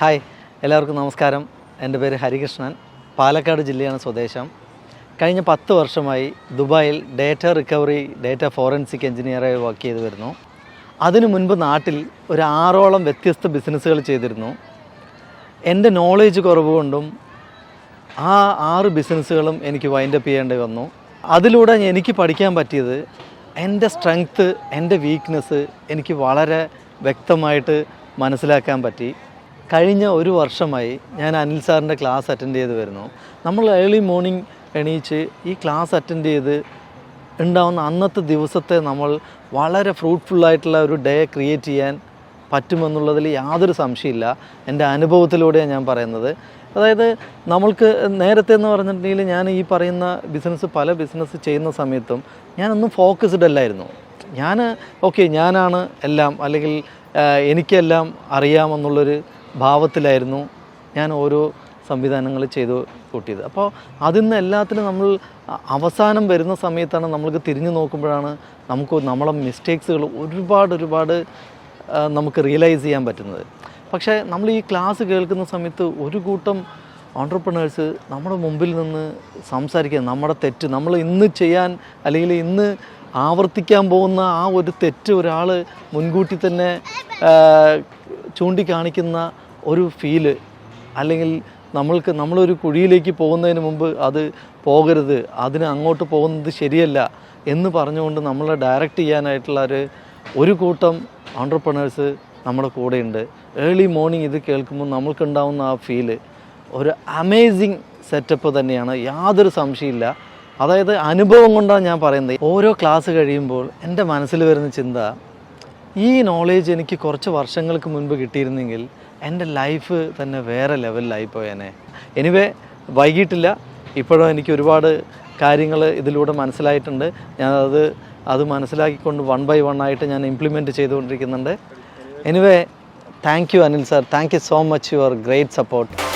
Hi എല്ലാവർക്കും നമസ്കാരം. എന്റെ പേര് ഹരികൃഷ്ണൻ. പാലക്കാട് ജില്ലയാണ് സ്വദേശം. കഴിഞ്ഞ പത്ത് വർഷമായി ദുബായിൽ ഡേറ്റ റിക്കവറി ഡേറ്റ ഫോറൻസിക് എഞ്ചിനീയറായി വർക്ക് ചെയ്തു വരുന്നു. അതിനു മുൻപ് നാട്ടിൽ ഒരു ആറോളം വ്യത്യസ്ത ബിസിനസ്സുകൾ ചെയ്തിരുന്നു. എന്റെ നോളേജ് കുറവ് കൊണ്ടും ആ ആറ് ബിസിനസ്സുകളും എനിക്ക് വൈൻഡപ്പ് ചെയ്യേണ്ടി വന്നു. അതിലൂടെ എനിക്ക് പഠിക്കാൻ പറ്റിയത് എന്റെ സ്ട്രെങ്ത്ത് എന്റെ വീക്ക്നെസ് എനിക്ക് വളരെ വ്യക്തമായിട്ട് മനസ്സിലാക്കാൻ പറ്റി. കഴിഞ്ഞ ഒരു വർഷമായി ഞാൻ അനിൽ സാറിന്റെ ക്ലാസ് അറ്റൻഡ് ചെയ്ത് വരുന്നു. നമ്മൾ ഏർലി മോർണിംഗ് എണീച്ച് ഈ ക്ലാസ് അറ്റൻഡ് ചെയ്ത് ഉണ്ടാവുന്ന അന്നത്തെ ദിവസത്തെ നമ്മൾ വളരെ ഫ്രൂട്ട്ഫുള്ളായിട്ടുള്ള ഒരു ഡേ ക്രിയേറ്റ് ചെയ്യാൻ പറ്റുമെന്നുള്ളതിൽ യാതൊരു സംശയമില്ല. എന്റെ അനുഭവത്തിലൂടെയാണ് ഞാൻ പറയുന്നത്. അതായത് നമ്മൾക്ക് നേരത്തെ എന്ന് പറഞ്ഞിട്ടുണ്ടെങ്കിൽ ഞാൻ ഈ പറയുന്ന ബിസിനസ് പല ബിസിനസ് ചെയ്യുന്ന സമയത്തും ഞാനൊന്നും ഫോക്കസ്ഡ് അല്ലായിരുന്നു. ഞാൻ ഓക്കെ ഞാനാണ് എല്ലാം അല്ലെങ്കിൽ എനിക്കെല്ലാം അറിയാമെന്നുള്ളൊരു ഭാവത്തിലായിരുന്നു ഞാൻ ഓരോ സംവിധാനങ്ങൾ ചെയ്തു കൂട്ടിയത്. അപ്പോൾ അതിൽ നിന്ന് എല്ലാത്തിനും നമ്മൾ അവസാനം വരുന്ന സമയത്താണ് നമ്മൾക്ക് തിരിഞ്ഞു നോക്കുമ്പോഴാണ് നമുക്ക് നമ്മളെ മിസ്റ്റേക്സുകൾ ഒരുപാട് ഒരുപാട് നമുക്ക് റിയലൈസ് ചെയ്യാൻ പറ്റുന്നത്. പക്ഷേ നമ്മൾ ഈ ക്ലാസ് കേൾക്കുന്ന സമയത്ത് ഒരു കൂട്ടം ഓണ്ടർപ്രണേഴ്സ് നമ്മുടെ മുമ്പിൽ നിന്ന് സംസാരിക്കുക നമ്മുടെ തെറ്റ് നമ്മൾ ഇന്ന് ചെയ്യാൻ അല്ലെങ്കിൽ ഇന്ന് ആവർത്തിക്കാൻ പോകുന്ന ആ ഒരു തെറ്റ് ഒരാൾ മുൻകൂട്ടി തന്നെ ചൂണ്ടിക്കാണിക്കുന്ന ഒരു ഫീൽ അല്ലെങ്കിൽ നമ്മൾക്ക് നമ്മളൊരു കുഴിയിലേക്ക് പോകുന്നതിന് മുമ്പ് അത് പോകരുത് അതിന് അങ്ങോട്ട് പോകുന്നത് ശരിയല്ല എന്ന് പറഞ്ഞുകൊണ്ട് നമ്മളെ ഡയറക്റ്റ് ചെയ്യാനായിട്ടുള്ള ഒരു ഒരു കൂട്ടം ഓണ്ടർപ്രണേഴ്സ് നമ്മുടെ കൂടെയുണ്ട്. ഏർലി മോർണിംഗ് ഇത് കേൾക്കുമ്പോൾ നമ്മൾക്കുണ്ടാവുന്ന ആ ഫീൽ ഒരു അമേസിങ് സെറ്റപ്പ് തന്നെയാണ്. യാതൊരു സംശയമില്ല അതായത് അനുഭവം കൊണ്ടാണ് ഞാൻ പറയുന്നത്. ഓരോ ക്ലാസ് കഴിയുമ്പോൾ എന്റെ മനസ്സിൽ വരുന്ന ചിന്ത ഈ നോളേജ് എനിക്ക് കുറച്ച് വർഷങ്ങൾക്ക് മുൻപ് കിട്ടിയിരുന്നെങ്കിൽ എന്റെ ലൈഫ് തന്നെ വേറെ ലെവലിലായി പോയേനെ. എനിവേ വൈകിട്ടില്ല. ഇപ്പോഴും എനിക്ക് ഒരുപാട് കാര്യങ്ങൾ ഇതിലൂടെ മനസ്സിലായിട്ടുണ്ട്. ഞാനത് അത് മനസ്സിലാക്കിക്കൊണ്ട് വൺ ബൈ വൺ ആയിട്ട് ഞാൻ implement ചെയ്തുകൊണ്ടിരിക്കുന്നുണ്ട്. Anyway thank you Anil sir thank you so much your great support